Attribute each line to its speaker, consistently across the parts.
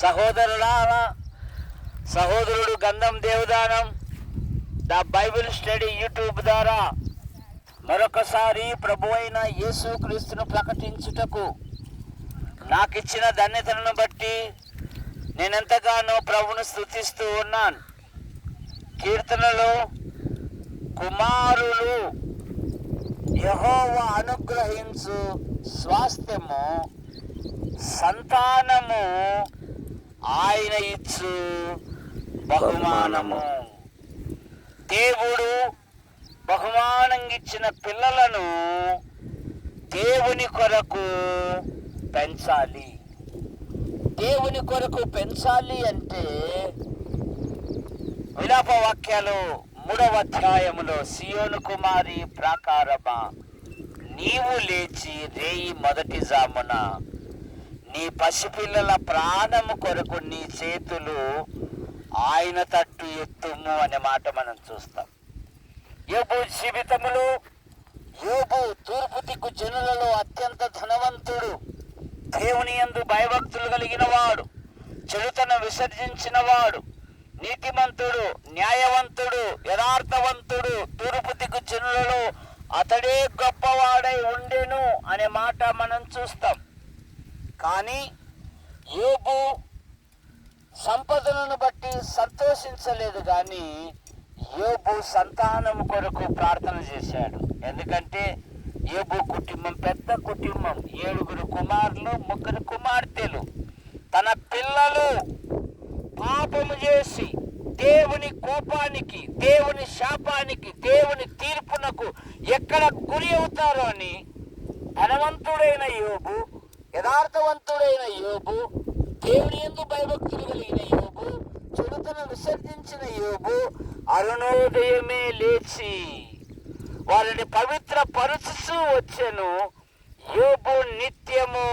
Speaker 1: సహోదరులారా సహోదరుడు Gandham Devadanam the Bible study YouTube ద్వారా మరొకసారి ప్రభు అయిన యేసుక్రీస్తును ప్రకటించుటకు నాకు ఇచ్చిన ధన్యతను బట్టి నేనెంతగానో ప్రభును స్థుతిస్తూ ఉన్నాను. కీర్తనలో కుమారులు యహోవ అనుగ్రహించు స్వాస్థ్యము సంతానము ఆయన ఇచ్చు బహుమానము. దేవుడు బహుమానం ఇచ్చిన పిల్లలను దేవుని కొరకు పెంచాలి. దేవుని కొరకు పెంచాలి అంటే విలాప వాక్యాలు మూడవ అధ్యాయములో సియోను కుమారి ప్రాకారమా నీవు లేచి రేయి మొదటి జామున నీ పసిపిల్లల ప్రాణము కొరకు నీ చేతులు ఆయన తట్టు ఎత్తుము అనే మాట మనం చూస్తాం. యోబు జీవితములు యోబు తూర్పు దిక్కు జనులలో అత్యంత ధనవంతుడు. దేవుని యందు భయభక్తులు కలిగిన వాడు చెడుతను విసర్జించిన వాడు నీతిమంతుడు న్యాయవంతుడు యథార్థవంతుడు తూర్పు దిక్కు జనులలో అతడే గొప్పవాడై ఉండెను అనే మాట మనం చూస్తాం. కానీ యోబు సంపదలను బట్టి సంతోషించలేదు కానీ యోబు సంతానం కొరకు ప్రార్థన చేశాడు. ఎందుకంటే యోబు కుటుంబం పెద్ద కుటుంబం. ఏడుగురు కుమారులు ముగ్గురు కుమార్తెలు. తన పిల్లలు పాపము చేసి దేవుని కోపానికి దేవుని శాపానికి దేవుని తీర్పునకు ఎక్కడ గురి అవుతారో అని ధనవంతుడైన యోబు యథార్థవంతుడైన యోబు దేవుని ఎందు భయభక్తులు కలిగిన యోబు చెడుతను విసర్జించిన యోబు అరుణోదయమే లేచి వారిని పవిత్ర పరుచుతూ వచ్చెను. యోబు నిత్యము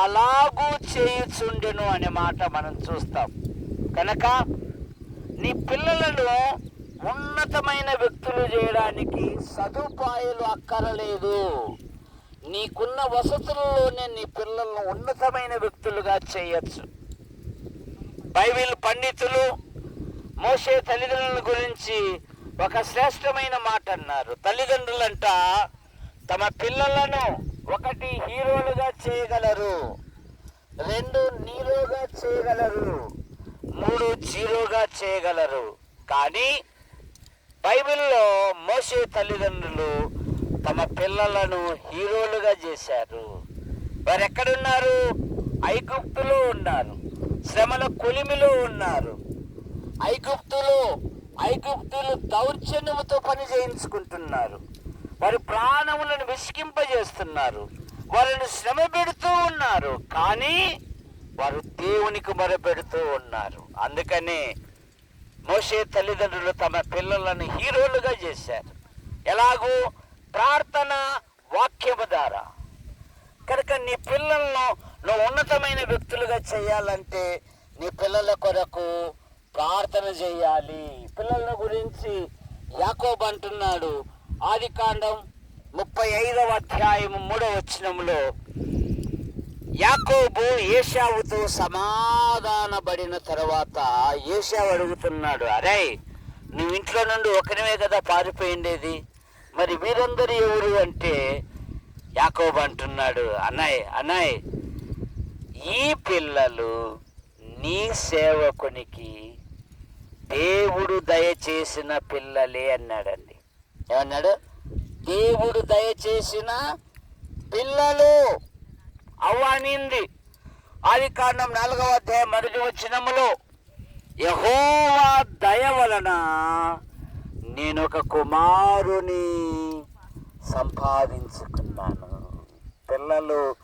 Speaker 1: అలాగూ చేయుచుండెను అనే మాట మనం చూస్తాం. కనుక నీ పిల్లలను ఉన్నతమైన వ్యక్తులు చేయడానికి సదుపాయాలు అక్కరలేదు. నీకున్న వసతుల్లోనే నీ పిల్లలను ఉన్నతమైన వ్యక్తులుగా చేయొచ్చు. బైబిల్ పండితులు మోసే తల్లిదండ్రుల గురించి ఒక శ్రేష్టమైన మాట అన్నారు. తల్లిదండ్రులంట తమ పిల్లలను ఒకటి హీరోలుగా చేయగలరు రెండు నీరోగా చేయగలరు మూడు జీరోగా చేయగలరు. కానీ బైబిల్లో మోసే తల్లిదండ్రులు తమ పిల్లలను హీరోలుగా చేశారు. వారు ఎక్కడున్నారు ఐగుప్తులో ఉన్నారు. శ్రమల కొలిమిలో ఉన్నారు. ఐగుప్తులో ఐగుప్తులు దౌర్జన్యముతో పని చేయించుకుంటున్నారు. వారి ప్రాణములను విసికింపజేస్తున్నారు వారిని శ్రమ పెడుతూ ఉన్నారు. కానీ వారు దేవునికి మొరపెడుతూ ఉన్నారు. అందుకనే మోసే తల్లిదండ్రులు తమ పిల్లలను హీరోలుగా చేశారు. ఎలాగూ ప్రార్థన వాక్యము ద్వారా. కనుక నీ పిల్లలను నువ్వు ఉన్నతమైన వ్యక్తులుగా చేయాలంటే నీ పిల్లల కొరకు ప్రార్థన చేయాలి. పిల్లల గురించి యాకోబ్ అంటున్నాడు. ఆది కాండం ముప్పై ఐదవ అధ్యాయం మూడవ వచనంలో యాకోబు ఏషావుతో సమాధానపడిన తర్వాత ఏషావు అడుగుతున్నాడు అరే నువ్వు ఇంట్లో నుండి ఒకరివే కదా పారిపోయిండేది? మరి వీరందరూ ఎవరు అంటే యాకోబు అంటున్నాడు అన్నయ్ అన్నయ్ ఈ పిల్లలు నీ సేవకునికి దేవుడు దయచేసిన పిల్లలే అన్నాడండి. ఏమన్నాడు? దేవుడు దయచేసిన పిల్లలు అవ్వనింది ఆది కారణం నాలుగవ అధ్యాయం మరుగు వచ్చినములో యహోవా దయ వలన నేను ఒక కుమారుని సంపాదించుకున్నాను. పిల్లలు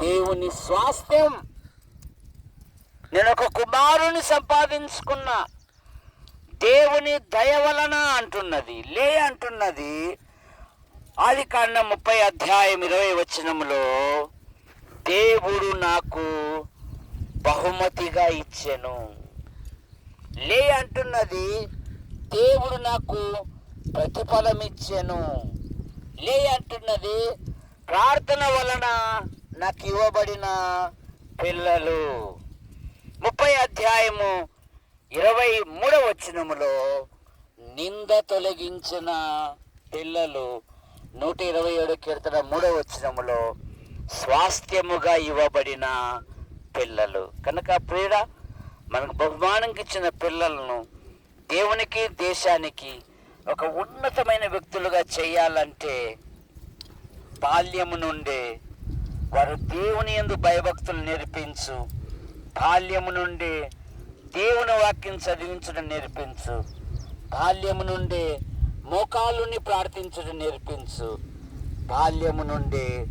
Speaker 1: దేవుని స్వాస్థ్యం. నేను ఒక కుమారుని సంపాదించుకున్నా. దేవుని దయ వలన అంటున్నది లే అంటున్నది. ఆది కాండం ముప్పై అధ్యాయం ఇరవై వచనంలో దేవుడు నాకు బహుమతిగా ఇచ్చెను. లే అంటున్నది దేవుడు నాకు ప్రతిఫలం ఇచ్చెను లే అంటున్నది ప్రార్థన వలన నాకు ఇవ్వబడిన పిల్లలు. ముప్పై అధ్యాయము ఇరవై మూడవ వచనములో నింద తొలగించిన పిల్లలు నూట ఇరవై ఏడు కీర్తన మూడవ వచనములో స్వాస్థ్యముగా ఇవ్వబడిన పిల్లలు. కనుక ప్రియుడ మనకు బహుమానంకి ఇచ్చిన పిల్లలను దేవునికి దేశానికి ఒక ఉన్నతమైన వ్యక్తులుగా చేయాలంటే బాల్యము నుండే వారు దేవుని యందు భయభక్తులు నేర్పించు. బాల్యము నుండి దేవుని వాక్యం చదివించడం నేర్పించు. బాల్యము నుండి మోకాలుని ప్రార్థించడం నేర్పించు. బాల్యము నుండి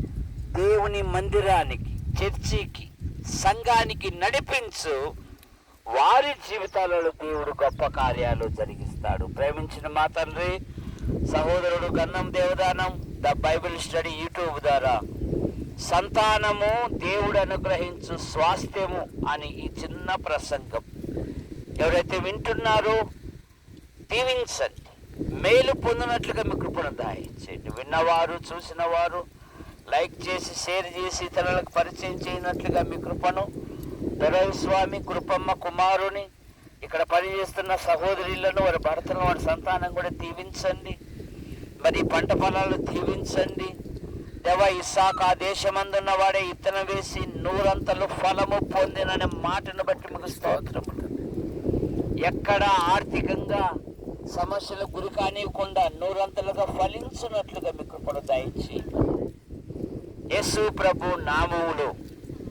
Speaker 1: దేవుని మందిరానికి చర్చికి సంఘానికి నడిపించు. వారి జీవితాలలో దేవుడు గొప్ప కార్యాలు జరిగిస్తాడు. ప్రేమించిన మా తండ్రి సహోదరుడు Gannam Devadanam the Bible study YouTube ద్వారా. సంతానము దేవుడు అనుగ్రహించు స్వాస్థ్యము అని ఈ చిన్న ప్రసంగం. ఎవరైతే వింటున్నారో దీవించండి. మేలు పొందినట్లుగా మీ కృపను దాయించండి విన్నవారు చూసినవారు లైక్ చేసి షేర్ చేసి ఇతరులకు పరిచయం చేయనట్లుగా మీ కృపను దొరవి స్వామి కృపమ్మ కుమారుని ఇక్కడ పనిచేస్తున్న సహోదరులను వారి భర్తను వారి సంతానం కూడా దీవించండి. మరి పంట పొలాలు దీవించండి. దేవ ఇస్సాకు ఆ దేశమందున్న వాడే ఇత్తనం వేసి నూరంతలు ఫలము పొందిననే మాటను బట్టి మీకు స్తోత్రం ఎక్కడ ఆర్థికంగా సమస్యలకు గురి కానివ్వకుండా నూరంతలుగా ఫలించినట్లుగా మీ కృపను దయచి యేసు ప్రభు నామములు